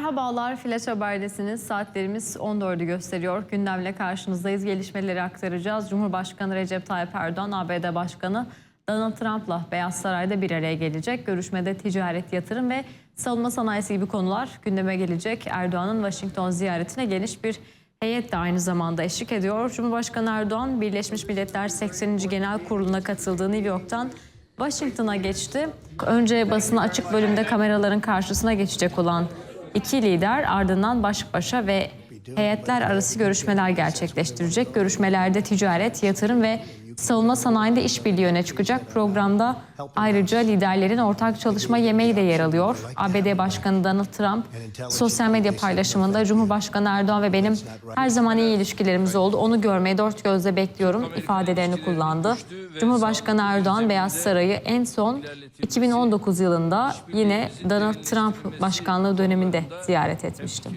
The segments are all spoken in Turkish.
Merhabalar, Flash Haber'desiniz. Saatlerimiz 14'ü gösteriyor. Gündemle karşınızdayız. Gelişmeleri aktaracağız. Cumhurbaşkanı Recep Tayyip Erdoğan, ABD Başkanı Donald Trump'la Beyaz Saray'da bir araya gelecek. Görüşmede ticaret, yatırım ve savunma sanayisi gibi konular gündeme gelecek. Erdoğan'ın Washington ziyaretine geniş bir heyet de aynı zamanda eşlik ediyor. Cumhurbaşkanı Erdoğan, Birleşmiş Milletler 80. Genel Kurulu'na katıldığı New York'tan Washington'a geçti. Önce basına açık bölümde kameraların karşısına geçecek olan iki lider ardından baş başa ve heyetler arası görüşmeler gerçekleştirecek. Görüşmelerde ticaret, yatırım ve savunma sanayinde işbirliği öne çıkacak. Programda ayrıca liderlerin ortak çalışma yemeği de yer alıyor. ABD Başkanı Donald Trump sosyal medya paylaşımında Cumhurbaşkanı Erdoğan ve benim her zaman iyi ilişkilerimiz oldu. Onu görmeyi dört gözle bekliyorum ifadelerini kullandı. Cumhurbaşkanı Erdoğan Beyaz Sarayı en son 2019 yılında yine Donald Trump başkanlığı döneminde ziyaret etmişti.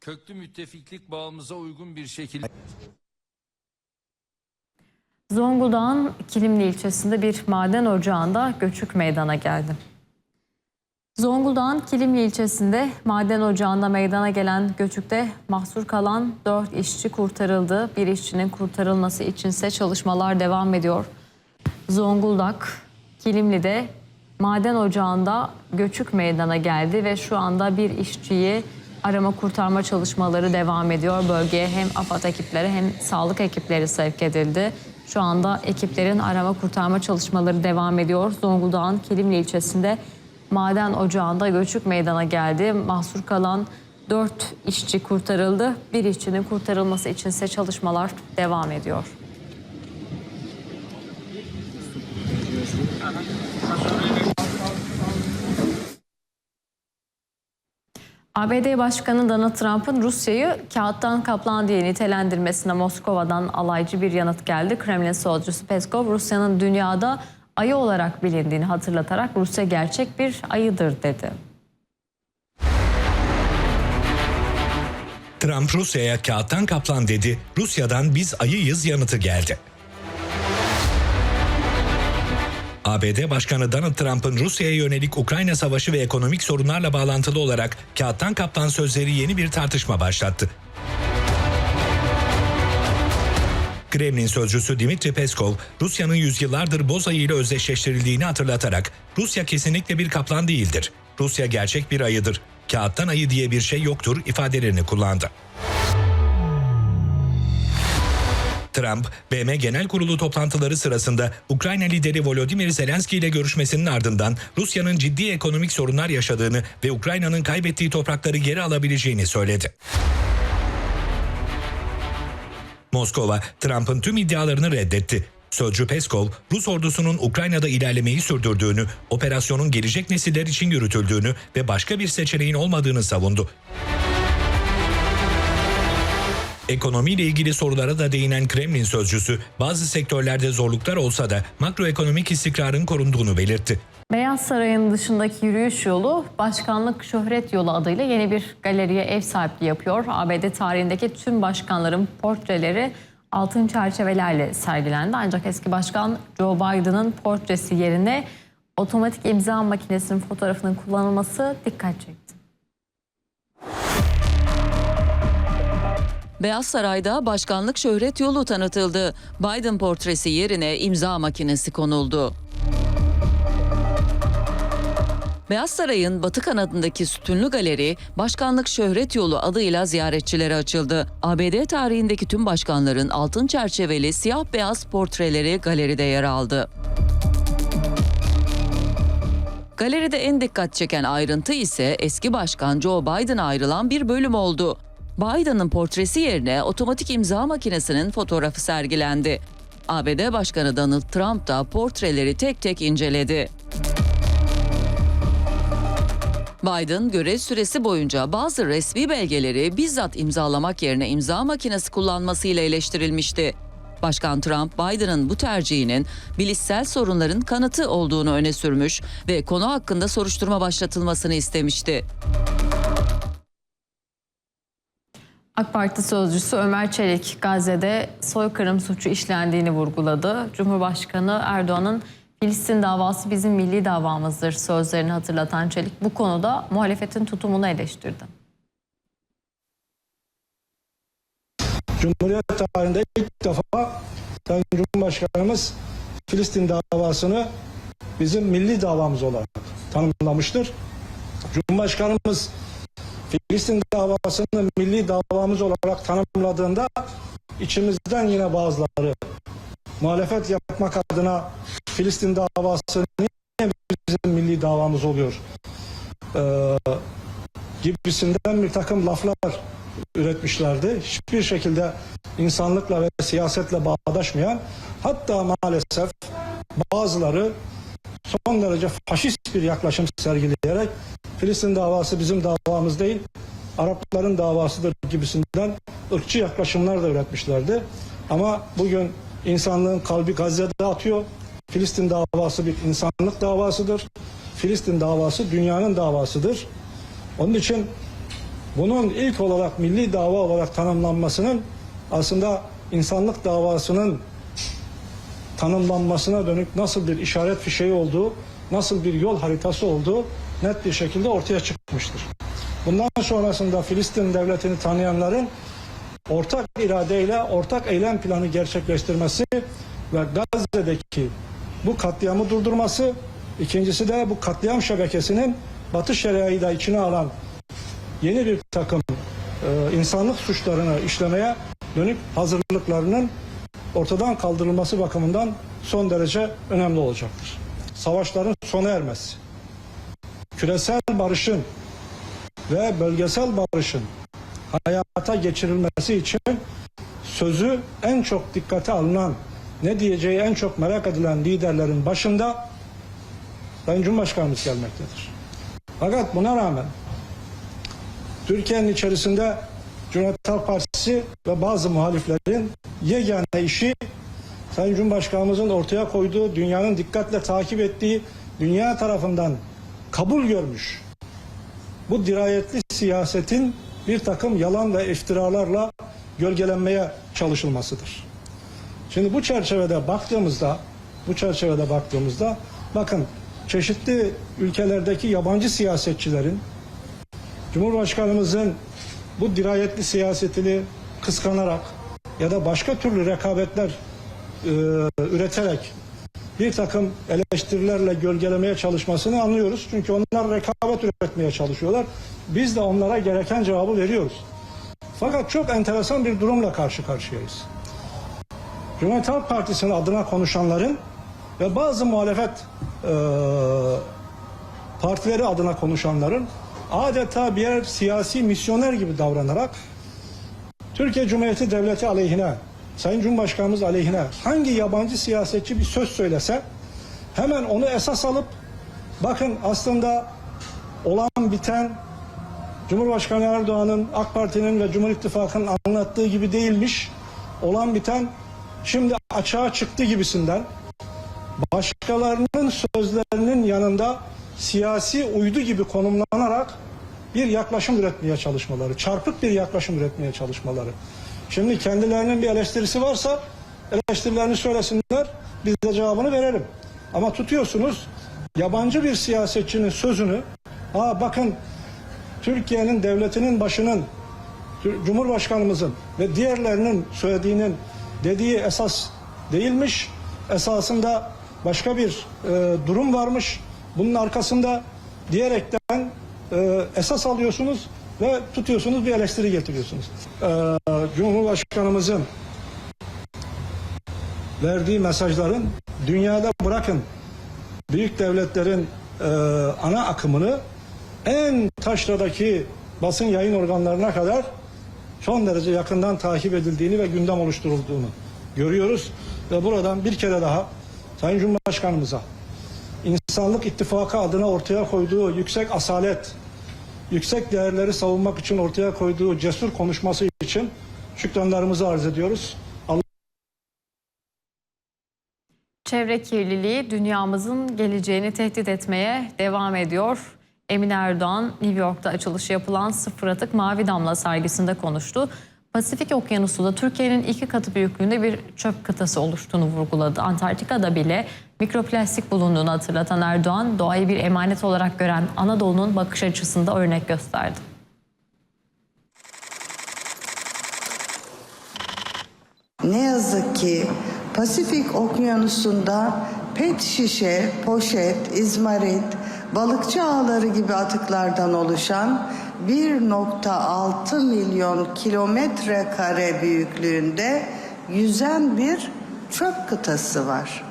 Köklü müttefiklik bağımıza uygun bir şekilde Zonguldak'ın Kilimli ilçesinde bir maden ocağında göçük meydana geldi. Zonguldak'ın Kilimli ilçesinde maden ocağında meydana gelen göçükte mahsur kalan 4 işçi kurtarıldı. Bir işçinin kurtarılması içinse çalışmalar devam ediyor. Zonguldak Kilimli'de maden ocağında göçük meydana geldi ve şu anda bir işçiyi arama kurtarma çalışmaları devam ediyor. Bölgeye hem AFAD ekipleri hem sağlık ekipleri sevk edildi. Şu anda ekiplerin arama kurtarma çalışmaları devam ediyor. Zonguldak'ın Kilimli ilçesinde maden ocağında göçük meydana geldi. Mahsur kalan 4 işçi kurtarıldı. Bir işçinin kurtarılması içinse çalışmalar devam ediyor. ABD Başkanı Donald Trump'ın Rusya'yı kağıttan kaplan diye nitelendirmesine Moskova'dan alaycı bir yanıt geldi. Kremlin sözcüsü Peskov, Rusya'nın dünyada ayı olarak bilindiğini hatırlatarak Rusya gerçek bir ayıdır dedi. Trump Rusya'ya kağıttan kaplan dedi, Rusya'dan biz ayıyız yanıtı geldi. ABD Başkanı Donald Trump'ın Rusya'ya yönelik Ukrayna savaşı ve ekonomik sorunlarla bağlantılı olarak kağıttan kaplan sözleri yeni bir tartışma başlattı. Kremlin sözcüsü Dimitri Peskov, Rusya'nın yüzyıllardır boz ayı ile özdeşleştirildiğini hatırlatarak Rusya kesinlikle bir kaplan değildir. Rusya gerçek bir ayıdır. Kağıttan ayı diye bir şey yoktur ifadelerini kullandı. Trump, BM Genel Kurulu toplantıları sırasında Ukrayna lideri Volodymyr Zelenski ile görüşmesinin ardından Rusya'nın ciddi ekonomik sorunlar yaşadığını ve Ukrayna'nın kaybettiği toprakları geri alabileceğini söyledi. Moskova, Trump'ın tüm iddialarını reddetti. Sözcü Peskov, Rus ordusunun Ukrayna'da ilerlemeyi sürdürdüğünü, operasyonun gelecek nesiller için yürütüldüğünü ve başka bir seçeneğin olmadığını savundu. Ekonomiyle ilgili sorulara da değinen Kremlin sözcüsü, bazı sektörlerde zorluklar olsa da makroekonomik istikrarın korunduğunu belirtti. Beyaz Saray'ın dışındaki yürüyüş yolu Başkanlık Şöhret Yolu adıyla yeni bir galeriye ev sahipliği yapıyor. ABD tarihindeki tüm başkanların portreleri altın çerçevelerle sergilendi. Ancak eski başkan Joe Biden'ın portresi yerine otomatik imza makinesinin fotoğrafının kullanılması dikkat çekti. Beyaz Saray'da başkanlık şöhret yolu tanıtıldı. Biden portresi yerine imza makinesi konuldu. Beyaz Saray'ın batı kanadındaki sütunlu galeri Başkanlık Şöhret Yolu adıyla ziyaretçilere açıldı. ABD tarihindeki tüm başkanların altın çerçeveli siyah beyaz portreleri galeride yer aldı. Galeride en dikkat çeken ayrıntı ise eski başkan Joe Biden'a ayrılan bir bölüm oldu. Biden'ın portresi yerine otomatik imza makinesinin fotoğrafı sergilendi. ABD Başkanı Donald Trump da portreleri tek tek inceledi. Biden görev süresi boyunca bazı resmi belgeleri bizzat imzalamak yerine imza makinesi kullanmasıyla eleştirilmişti. Başkan Trump, Biden'ın bu tercihinin bilişsel sorunların kanıtı olduğunu öne sürmüş ve konu hakkında soruşturma başlatılmasını istemişti. AK Parti sözcüsü Ömer Çelik Gazze'de soykırım suçu işlendiğini vurguladı. Cumhurbaşkanı Erdoğan'ın Filistin davası bizim milli davamızdır sözlerini hatırlatan Çelik bu konuda muhalefetin tutumunu eleştirdi. Cumhuriyet tarihinde ilk defa Sayın Cumhurbaşkanımız Filistin davasını bizim milli davamız olarak tanımlamıştır. Cumhurbaşkanımız Filistin davasını milli davamız olarak tanımladığında içimizden yine bazıları muhalefet yapmak adına Filistin davası niye bizim milli davamız oluyor ee, gibisinden bir takım laflar üretmişlerdi. Hiçbir şekilde insanlıkla ve siyasetle bağdaşmayan hatta maalesef bazıları son derece faşist bir yaklaşım sergileyerek Filistin davası bizim davamız değil Arapların davasıdır gibisinden ırkçı yaklaşımlar da üretmişlerdi. Ama bugün insanlığın kalbi Gazze'de atıyor. Filistin davası bir insanlık davasıdır. Filistin davası dünyanın davasıdır. Onun için bunun ilk olarak milli dava olarak tanımlanmasının aslında insanlık davasının tanımlanmasına dönük nasıl bir işaret fişeği olduğu, nasıl bir yol haritası olduğu net bir şekilde ortaya çıkmıştır. Bundan sonrasında Filistin devletini tanıyanların ortak iradeyle ortak eylem planı gerçekleştirmesi ve Gazze'deki bu katliamı durdurması, ikincisi de bu katliam şebekesinin Batı Şeria'yı da içine alan yeni bir takım e, insanlık suçlarını işlemeye dönük hazırlıklarının ortadan kaldırılması bakımından son derece önemli olacaktır. Savaşların sona ermesi, küresel barışın ve bölgesel barışın hayata geçirilmesi için sözü en çok dikkate alınan, ne diyeceği en çok merak edilen liderlerin başında Sayın Cumhurbaşkanımız gelmektedir. Fakat buna rağmen Türkiye'nin içerisinde Cumhuriyet Halk Partisi ve bazı muhaliflerin yegane işi Sayın Cumhurbaşkanımızın ortaya koyduğu, dünyanın dikkatle takip ettiği, dünya tarafından kabul görmüş bu dirayetli siyasetin bir takım yalan ve iftiralarla gölgelenmeye çalışılmasıdır. Şimdi bu çerçevede baktığımızda, bu çerçevede baktığımızda bakın çeşitli ülkelerdeki yabancı siyasetçilerin Cumhurbaşkanımızın bu dirayetli siyasetini kıskanarak ya da başka türlü rekabetler e, üreterek bir takım eleştirilerle gölgelemeye çalışmasını anlıyoruz. Çünkü onlar rekabet üretmeye çalışıyorlar. Biz de onlara gereken cevabı veriyoruz. Fakat çok enteresan bir durumla karşı karşıyayız. Cumhuriyet Halk Partisi'nin adına konuşanların ve bazı muhalefet e, partileri adına konuşanların adeta birer siyasi misyoner gibi davranarak Türkiye Cumhuriyeti Devleti aleyhine, Sayın Cumhurbaşkanımız aleyhine hangi yabancı siyasetçi bir söz söylese hemen onu esas alıp bakın aslında olan biten Cumhurbaşkanı Erdoğan'ın, AK Parti'nin ve Cumhur İttifakı'nın anlattığı gibi değilmiş. Olan biten şimdi açığa çıktı gibisinden başkalarının sözlerinin yanında siyasi uydu gibi konumlanarak bir yaklaşım üretmeye çalışmaları, çarpık bir yaklaşım üretmeye çalışmaları. Şimdi kendilerinin bir eleştirisi varsa eleştirilerini söylesinler, biz de cevabını verelim. Ama tutuyorsunuz yabancı bir siyasetçinin sözünü, ha bakın Türkiye'nin devletinin başının, Cumhurbaşkanımızın ve diğerlerinin söylediğinin dediği esas değilmiş. Esasında başka bir e, durum varmış. Bunun arkasında diyerekten e, esas alıyorsunuz ve tutuyorsunuz bir eleştiri getiriyorsunuz. E, Cumhurbaşkanımızın verdiği mesajların dünyada bırakın büyük devletlerin e, ana akımını en taşradaki basın yayın organlarına kadar son derece yakından takip edildiğini ve gündem oluşturulduğunu görüyoruz. Ve buradan bir kere daha Sayın Cumhurbaşkanımıza insanlık ittifakı adına ortaya koyduğu yüksek asalet, yüksek değerleri savunmak için ortaya koyduğu cesur konuşması için şükranlarımızı arz ediyoruz. Çevre kirliliği dünyamızın geleceğini tehdit etmeye devam ediyor. Emine Erdoğan New York'ta açılışı yapılan Sıfır Atık Mavi Damla sergisinde konuştu. Pasifik Okyanusu'nda Türkiye'nin iki katı büyüklüğünde bir çöp kıtası oluştuğunu vurguladı. Antarktika'da bile Mikroplastik bulunduğunu hatırlatan Erdoğan, doğayı bir emanet olarak gören Anadolu'nun bakış açısında örnek gösterdi. Ne yazık ki Pasifik Okyanusu'nda pet şişe, poşet, izmarit, balıkçı ağları gibi atıklardan oluşan 1.6 milyon kilometre kare büyüklüğünde yüzen bir çöp kıtası var.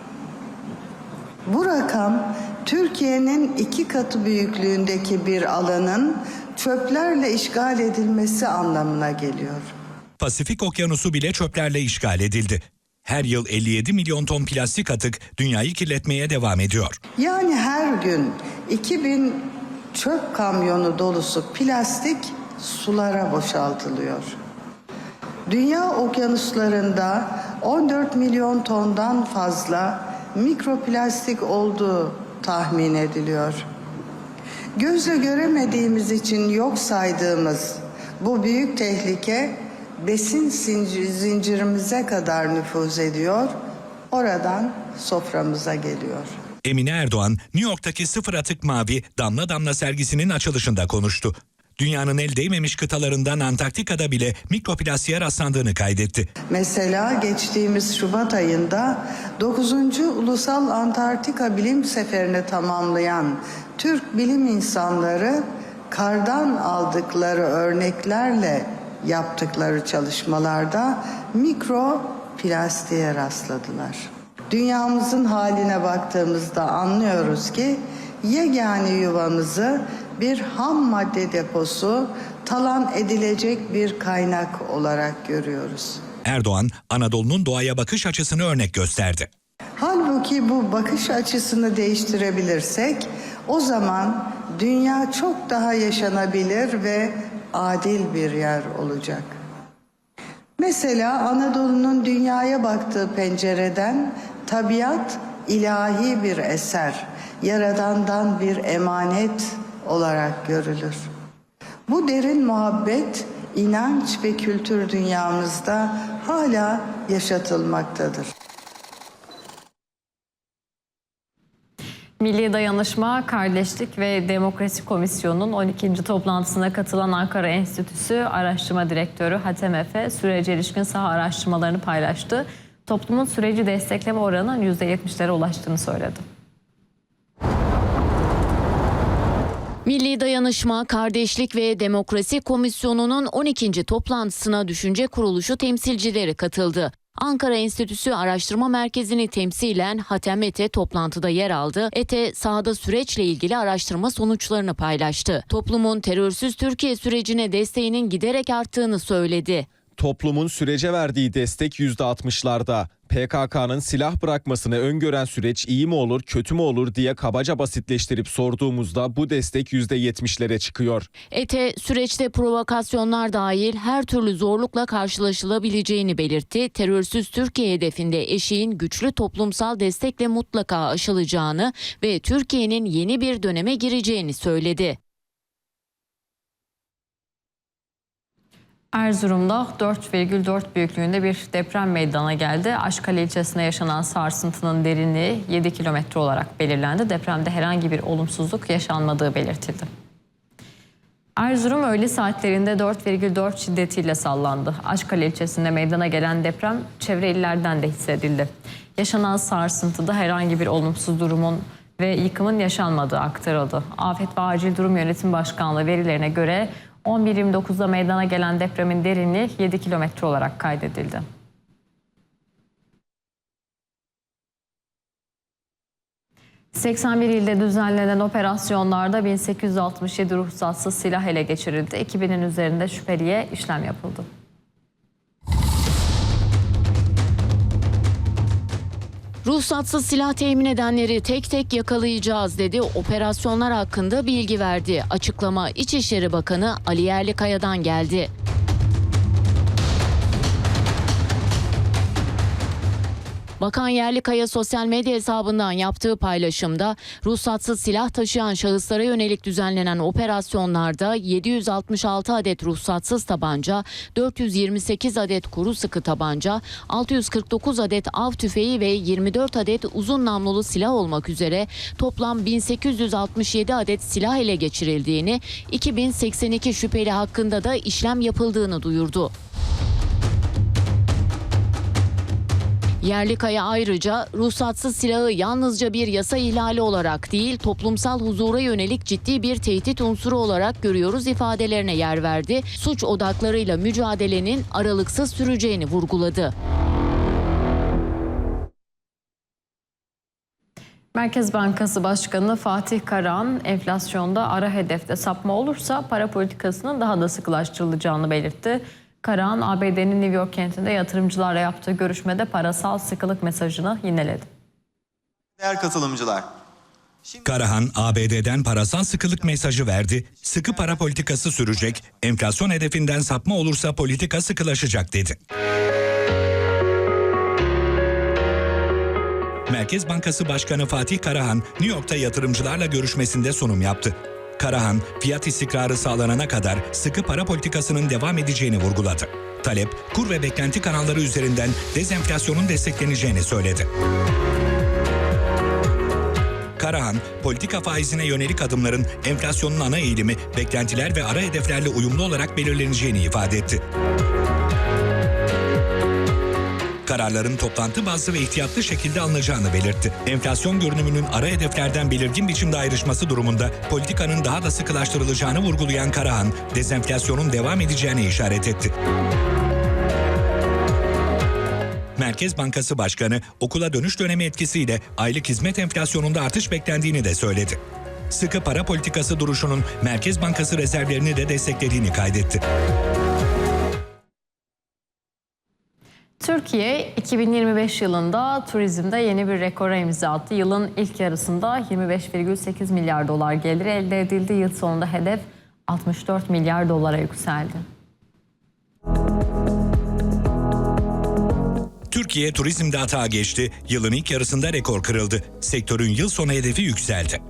Bu rakam Türkiye'nin iki katı büyüklüğündeki bir alanın çöplerle işgal edilmesi anlamına geliyor. Pasifik Okyanusu bile çöplerle işgal edildi. Her yıl 57 milyon ton plastik atık dünyayı kirletmeye devam ediyor. Yani her gün 2000 çöp kamyonu dolusu plastik sulara boşaltılıyor. Dünya okyanuslarında 14 milyon tondan fazla mikroplastik olduğu tahmin ediliyor. Gözle göremediğimiz için yok saydığımız bu büyük tehlike besin zincir- zincirimize kadar nüfuz ediyor. Oradan soframıza geliyor. Emine Erdoğan, New York'taki Sıfır Atık Mavi Damla Damla sergisinin açılışında konuştu. Dünyanın el değmemiş kıtalarından Antarktika'da bile mikroplastiğe rastlandığını kaydetti. Mesela geçtiğimiz Şubat ayında 9. Ulusal Antarktika Bilim Seferini tamamlayan Türk bilim insanları kardan aldıkları örneklerle yaptıkları çalışmalarda mikro plastiğe rastladılar. Dünyamızın haline baktığımızda anlıyoruz ki yegane yuvamızı bir ham madde deposu, talan edilecek bir kaynak olarak görüyoruz. Erdoğan, Anadolu'nun doğaya bakış açısını örnek gösterdi. Halbuki bu bakış açısını değiştirebilirsek o zaman dünya çok daha yaşanabilir ve adil bir yer olacak. Mesela Anadolu'nun dünyaya baktığı pencereden tabiat ilahi bir eser, yaradandan bir emanet olarak görülür. Bu derin muhabbet inanç ve kültür dünyamızda hala yaşatılmaktadır. Milli Dayanışma, Kardeşlik ve Demokrasi Komisyonu'nun 12. toplantısına katılan Ankara Enstitüsü Araştırma Direktörü Hatem Efe sürece ilişkin saha araştırmalarını paylaştı. Toplumun süreci destekleme oranının %70'lere ulaştığını söyledi. Milli Dayanışma, Kardeşlik ve Demokrasi Komisyonu'nun 12. toplantısına düşünce kuruluşu temsilcileri katıldı. Ankara Enstitüsü Araştırma Merkezi'ni temsilen Hatem Ete toplantıda yer aldı. Ete sahada süreçle ilgili araştırma sonuçlarını paylaştı. Toplumun terörsüz Türkiye sürecine desteğinin giderek arttığını söyledi. Toplumun sürece verdiği destek %60'larda. PKK'nın silah bırakmasını öngören süreç iyi mi olur, kötü mü olur diye kabaca basitleştirip sorduğumuzda bu destek %70'lere çıkıyor. Ete süreçte provokasyonlar dahil her türlü zorlukla karşılaşılabileceğini belirtti. Terörsüz Türkiye hedefinde eşiğin güçlü toplumsal destekle mutlaka aşılacağını ve Türkiye'nin yeni bir döneme gireceğini söyledi. Erzurum'da 4,4 büyüklüğünde bir deprem meydana geldi. Aşkale ilçesinde yaşanan sarsıntının derinliği 7 kilometre olarak belirlendi. Depremde herhangi bir olumsuzluk yaşanmadığı belirtildi. Erzurum öğle saatlerinde 4,4 şiddetiyle sallandı. Aşkale ilçesinde meydana gelen deprem çevre illerden de hissedildi. Yaşanan sarsıntıda herhangi bir olumsuz durumun ve yıkımın yaşanmadığı aktarıldı. Afet ve Acil Durum Yönetim Başkanlığı verilerine göre 11.29'da meydana gelen depremin derinliği 7 kilometre olarak kaydedildi. ...81 ilde düzenlenen operasyonlarda 1867 ruhsatsız silah ele geçirildi. 2000'in üzerinde şüpheliye işlem yapıldı. Ruhsatsız silah temin edenleri tek tek yakalayacağız dedi. Operasyonlar hakkında bilgi verdi. Açıklama İçişleri Bakanı Ali Yerlikaya'dan geldi. Bakan Yerlikaya sosyal medya hesabından yaptığı paylaşımda ruhsatsız silah taşıyan şahıslara yönelik düzenlenen operasyonlarda 766 adet ruhsatsız tabanca, 428 adet kuru sıkı tabanca, 649 adet av tüfeği ve 24 adet uzun namlulu silah olmak üzere toplam 1867 adet silah ele geçirildiğini, 2082 şüpheli hakkında da işlem yapıldığını duyurdu. Yerlikaya ayrıca ruhsatsız silahı yalnızca bir yasa ihlali olarak değil toplumsal huzura yönelik ciddi bir tehdit unsuru olarak görüyoruz ifadelerine yer verdi. Suç odaklarıyla mücadelenin aralıksız süreceğini vurguladı. Merkez Bankası Başkanı Fatih Karahan enflasyonda ara hedefte sapma olursa para politikasının daha da sıkılaştırılacağını belirtti. Karahan ABD'nin New York kentinde yatırımcılarla yaptığı görüşmede parasal sıkılık mesajını yineledi. Değer katılımcılar. Karahan ABD'den parasal sıkılık mesajı verdi. Sıkı para politikası sürecek. Enflasyon hedefinden sapma olursa politika sıkılaşacak dedi. Merkez Bankası Başkanı Fatih Karahan, New York'ta yatırımcılarla görüşmesinde sunum yaptı. Karahan, fiyat istikrarı sağlanana kadar sıkı para politikasının devam edeceğini vurguladı. Talep, kur ve beklenti kanalları üzerinden dezenflasyonun destekleneceğini söyledi. Karahan, politika faizine yönelik adımların enflasyonun ana eğilimi, beklentiler ve ara hedeflerle uyumlu olarak belirleneceğini ifade etti. Kararların toplantı bazlı ve ihtiyatlı şekilde alınacağını belirtti. Enflasyon görünümünün ara hedeflerden belirgin biçimde ayrışması durumunda politikanın daha da sıkılaştırılacağını vurgulayan Karahan, dezenflasyonun devam edeceğini işaret etti. Merkez Bankası Başkanı okula dönüş dönemi etkisiyle aylık hizmet enflasyonunda artış beklendiğini de söyledi. Sıkı para politikası duruşunun Merkez Bankası rezervlerini de desteklediğini kaydetti. Türkiye 2025 yılında turizmde yeni bir rekora imza attı. Yılın ilk yarısında 25,8 milyar dolar gelir elde edildi. Yıl sonunda hedef 64 milyar dolara yükseldi. Türkiye turizmde hata geçti. Yılın ilk yarısında rekor kırıldı. Sektörün yıl sonu hedefi yükseldi.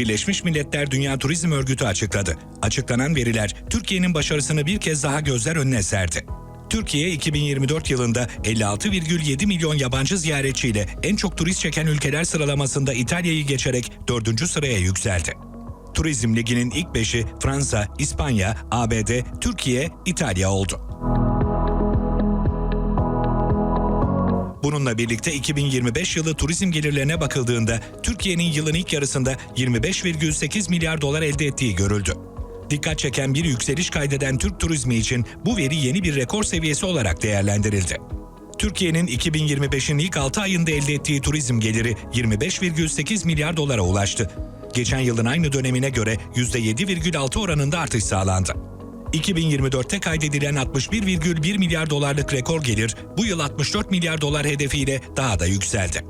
Birleşmiş Milletler Dünya Turizm Örgütü açıkladı. Açıklanan veriler Türkiye'nin başarısını bir kez daha gözler önüne serdi. Türkiye 2024 yılında 56,7 milyon yabancı ziyaretçiyle en çok turist çeken ülkeler sıralamasında İtalya'yı geçerek 4. sıraya yükseldi. Turizm Ligi'nin ilk beşi Fransa, İspanya, ABD, Türkiye, İtalya oldu. Bununla birlikte 2025 yılı turizm gelirlerine bakıldığında Türkiye'nin yılın ilk yarısında 25,8 milyar dolar elde ettiği görüldü. Dikkat çeken bir yükseliş kaydeden Türk turizmi için bu veri yeni bir rekor seviyesi olarak değerlendirildi. Türkiye'nin 2025'in ilk 6 ayında elde ettiği turizm geliri 25,8 milyar dolara ulaştı. Geçen yılın aynı dönemine göre %7,6 oranında artış sağlandı. 2024'te kaydedilen 61,1 milyar dolarlık rekor gelir bu yıl 64 milyar dolar hedefiyle daha da yükseldi.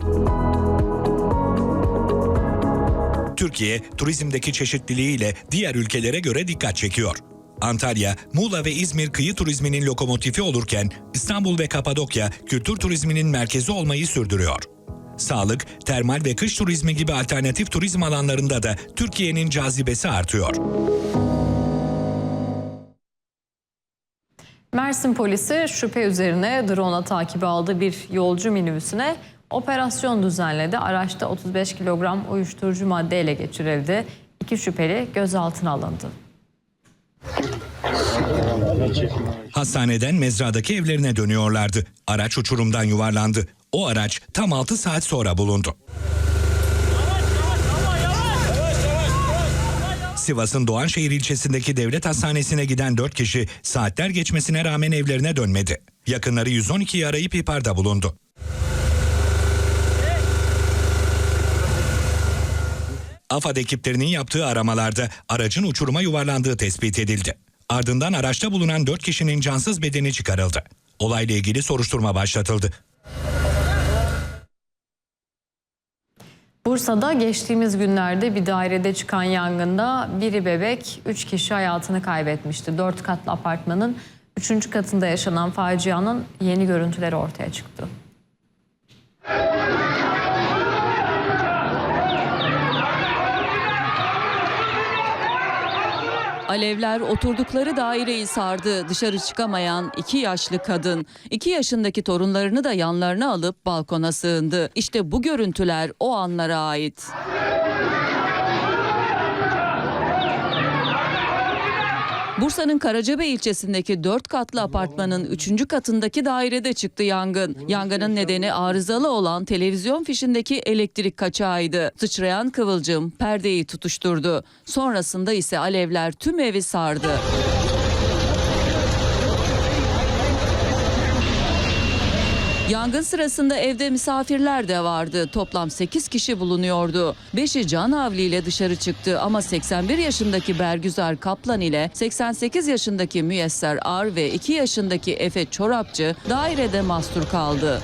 Türkiye, turizmdeki çeşitliliğiyle diğer ülkelere göre dikkat çekiyor. Antalya, Muğla ve İzmir kıyı turizminin lokomotifi olurken İstanbul ve Kapadokya kültür turizminin merkezi olmayı sürdürüyor. Sağlık, termal ve kış turizmi gibi alternatif turizm alanlarında da Türkiye'nin cazibesi artıyor. Mersin polisi şüphe üzerine drone'a takibi aldığı bir yolcu minibüsüne operasyon düzenledi. Araçta 35 kilogram uyuşturucu madde ele geçirildi. İki şüpheli gözaltına alındı. Hastaneden mezradaki evlerine dönüyorlardı. Araç uçurumdan yuvarlandı. O araç tam 6 saat sonra bulundu. Sivas'ın Doğanşehir ilçesindeki devlet hastanesine giden 4 kişi saatler geçmesine rağmen evlerine dönmedi. Yakınları 112'yi arayıp ihbarda bulundu. AFAD ekiplerinin yaptığı aramalarda aracın uçuruma yuvarlandığı tespit edildi. Ardından araçta bulunan 4 kişinin cansız bedeni çıkarıldı. Olayla ilgili soruşturma başlatıldı. Bursa'da geçtiğimiz günlerde bir dairede çıkan yangında biri bebek, üç kişi hayatını kaybetmişti. Dört katlı apartmanın Üçüncü katında yaşanan facianın yeni görüntüleri ortaya çıktı. Alevler oturdukları daireyi sardı. Dışarı çıkamayan iki yaşlı kadın, iki yaşındaki torunlarını da yanlarına alıp balkona sığındı. İşte bu görüntüler o anlara ait. Bursa'nın Karacabey ilçesindeki 4 katlı apartmanın 3. katındaki dairede çıktı yangın. Yangının nedeni arızalı olan televizyon fişindeki elektrik kaçağıydı. Sıçrayan kıvılcım perdeyi tutuşturdu. Sonrasında ise alevler tüm evi sardı. Yangın sırasında evde misafirler de vardı. Toplam 8 kişi bulunuyordu. 5'i can havliyle dışarı çıktı ama 81 yaşındaki Bergüzar Kaplan ile 88 yaşındaki Müyesser Ar ve 2 yaşındaki Efe Çorapçı dairede mahsur kaldı.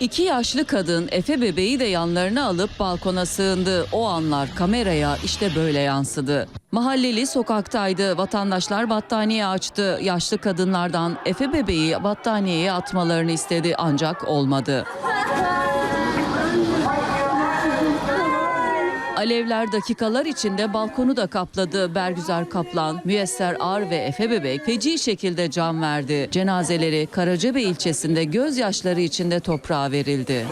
İki yaşlı kadın Efe bebeği de yanlarına alıp balkona sığındı. O anlar kameraya işte böyle yansıdı. Mahalleli sokaktaydı. Vatandaşlar battaniye açtı. Yaşlı kadınlardan Efe bebeği battaniyeye atmalarını istedi ancak olmadı. Alevler dakikalar içinde balkonu da kapladı. Bergüzar Kaplan, Müyesser Ar ve Efe Bebek feci şekilde can verdi. Cenazeleri Karacabey ilçesinde gözyaşları içinde toprağa verildi.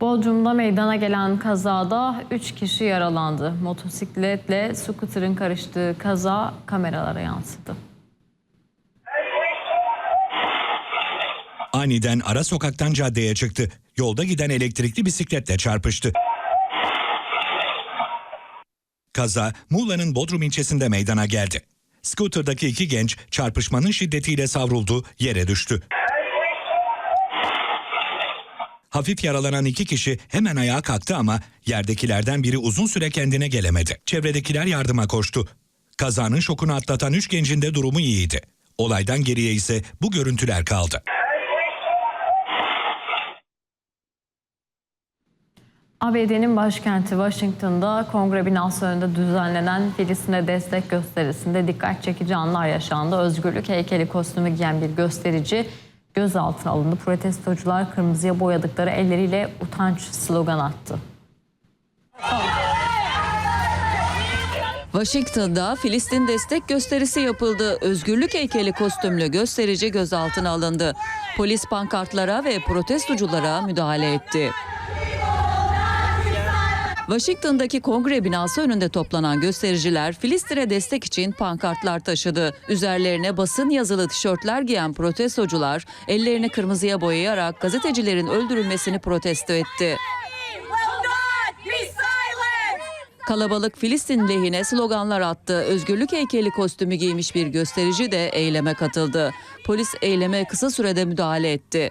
Bodrum'da meydana gelen kazada 3 kişi yaralandı. Motosikletle scooter'ın karıştığı kaza kameralara yansıdı. Aniden ara sokaktan caddeye çıktı. Yolda giden elektrikli bisikletle çarpıştı. Kaza Muğla'nın Bodrum ilçesinde meydana geldi. Scooter'daki iki genç çarpışmanın şiddetiyle savruldu, yere düştü. Hafif yaralanan iki kişi hemen ayağa kalktı ama yerdekilerden biri uzun süre kendine gelemedi. Çevredekiler yardıma koştu. Kazanın şokunu atlatan üç gencin de durumu iyiydi. Olaydan geriye ise bu görüntüler kaldı. ABD'nin başkenti Washington'da kongre binası önünde düzenlenen Filistin'e destek gösterisinde dikkat çekici anlar yaşandı. Özgürlük heykeli kostümü giyen bir gösterici gözaltına alındı. Protestocular kırmızıya boyadıkları elleriyle utanç slogan attı. Washington'da Filistin destek gösterisi yapıldı. Özgürlük heykeli kostümlü gösterici gözaltına alındı. Polis pankartlara ve protestoculara müdahale etti. Washington'daki kongre binası önünde toplanan göstericiler Filistin'e destek için pankartlar taşıdı. Üzerlerine basın yazılı tişörtler giyen protestocular ellerini kırmızıya boyayarak gazetecilerin öldürülmesini protesto etti. Kalabalık Filistin lehine sloganlar attı. Özgürlük heykeli kostümü giymiş bir gösterici de eyleme katıldı. Polis eyleme kısa sürede müdahale etti.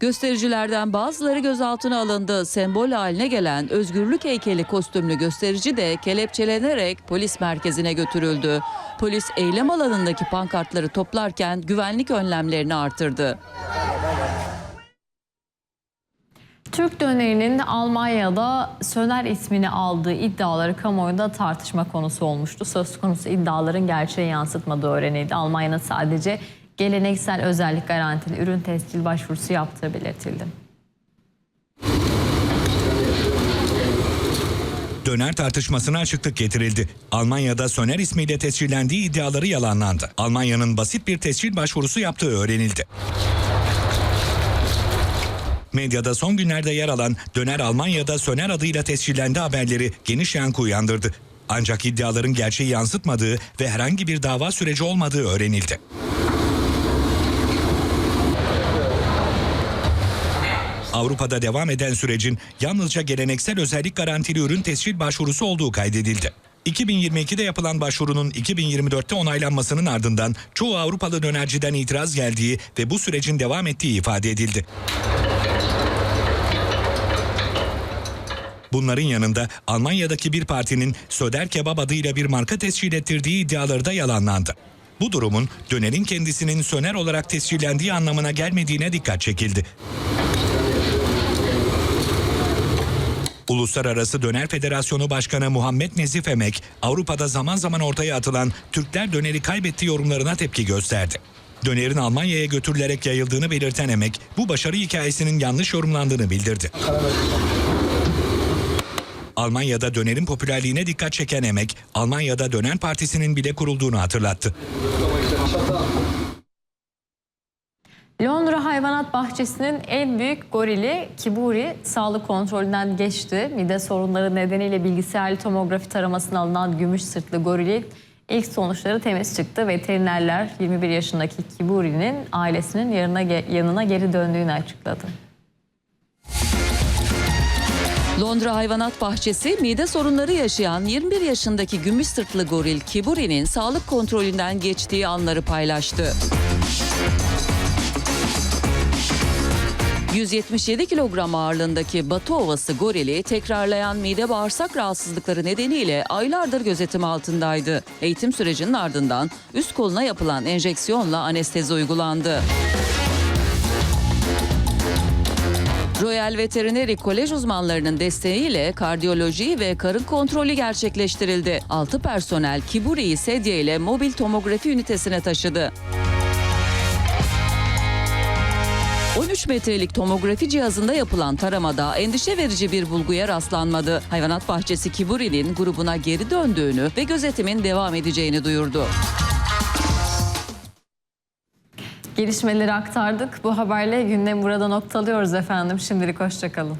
Göstericilerden bazıları gözaltına alındı. Sembol haline gelen özgürlük heykeli kostümlü gösterici de kelepçelenerek polis merkezine götürüldü. Polis eylem alanındaki pankartları toplarken güvenlik önlemlerini artırdı. Türk dönerinin Almanya'da Söner ismini aldığı iddiaları kamuoyunda tartışma konusu olmuştu. Söz konusu iddiaların gerçeği yansıtmadığı öğrenildi. Almanya'nın sadece geleneksel özellik garantili ürün tescil başvurusu yaptığı belirtildi. Döner tartışmasına açıklık getirildi. Almanya'da Söner ismiyle tescillendiği iddiaları yalanlandı. Almanya'nın basit bir tescil başvurusu yaptığı öğrenildi. Medyada son günlerde yer alan Döner Almanya'da Söner adıyla tescillendi haberleri geniş yankı uyandırdı. Ancak iddiaların gerçeği yansıtmadığı ve herhangi bir dava süreci olmadığı öğrenildi. Avrupa'da devam eden sürecin yalnızca geleneksel özellik garantili ürün tescil başvurusu olduğu kaydedildi. 2022'de yapılan başvurunun 2024'te onaylanmasının ardından çoğu Avrupalı dönerciden itiraz geldiği ve bu sürecin devam ettiği ifade edildi. Bunların yanında Almanya'daki bir partinin Söder Kebap adıyla bir marka tescil ettirdiği iddiaları da yalanlandı. Bu durumun dönerin kendisinin söner olarak tescillendiği anlamına gelmediğine dikkat çekildi. Uluslararası Döner Federasyonu Başkanı Muhammed Nezif Emek, Avrupa'da zaman zaman ortaya atılan Türkler döneri kaybetti yorumlarına tepki gösterdi. Dönerin Almanya'ya götürülerek yayıldığını belirten Emek, bu başarı hikayesinin yanlış yorumlandığını bildirdi. Almanya'da dönerin popülerliğine dikkat çeken Emek, Almanya'da Döner Partisi'nin bile kurulduğunu hatırlattı. Londra Hayvanat Bahçesi'nin en büyük gorili Kiburi sağlık kontrolünden geçti. Mide sorunları nedeniyle bilgisayarlı tomografi taramasına alınan gümüş sırtlı gorilin ilk sonuçları temiz çıktı. Veterinerler 21 yaşındaki Kiburi'nin ailesinin yanına, yanına geri döndüğünü açıkladı. Londra Hayvanat Bahçesi mide sorunları yaşayan 21 yaşındaki gümüş sırtlı goril Kiburi'nin sağlık kontrolünden geçtiği anları paylaştı. 177 kilogram ağırlığındaki Batı Ovası gorili tekrarlayan mide bağırsak rahatsızlıkları nedeniyle aylardır gözetim altındaydı. Eğitim sürecinin ardından üst koluna yapılan enjeksiyonla anestezi uygulandı. Royal Veterinary Kolej uzmanlarının desteğiyle kardiyoloji ve karın kontrolü gerçekleştirildi. 6 personel Kiburi'yi sedye ile mobil tomografi ünitesine taşıdı. 13 metrelik tomografi cihazında yapılan taramada endişe verici bir bulguya rastlanmadı. Hayvanat bahçesi Kiburi'nin grubuna geri döndüğünü ve gözetimin devam edeceğini duyurdu. Gelişmeleri aktardık. Bu haberle gündemi burada noktalıyoruz efendim. Şimdilik hoşçakalın.